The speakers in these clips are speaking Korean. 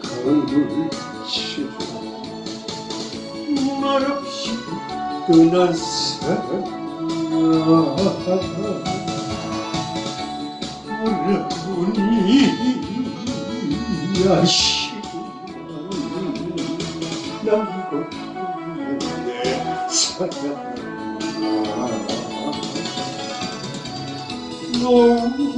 강을 치러 말없이 떠난 사람 여러분이 야시구나 남고 내 사랑아 노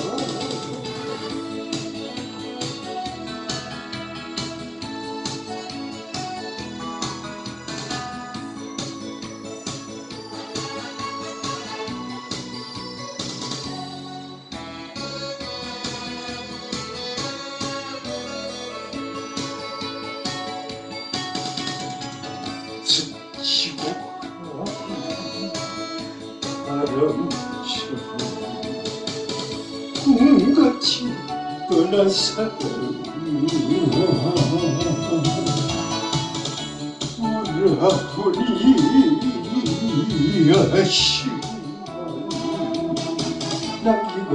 치고 바람처럼 꿈같이 사람 돌아보니 아쉬운 남기고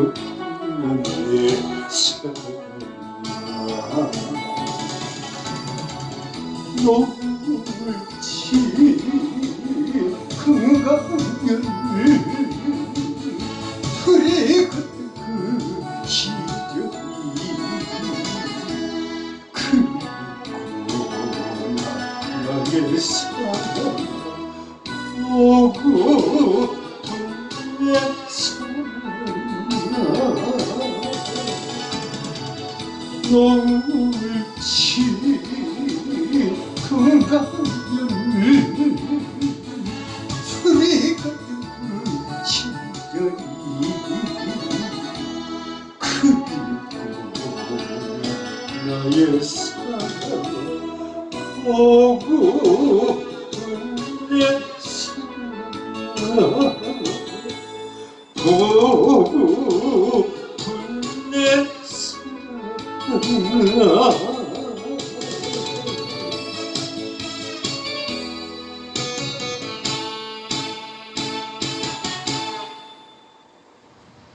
내 사랑 아 노을치 금강을 흐리고 그 시절이 그리고 나의 사랑 오고 내 사랑 노을치 금강 나의 사랑 오구 내 사랑 오구 내 사랑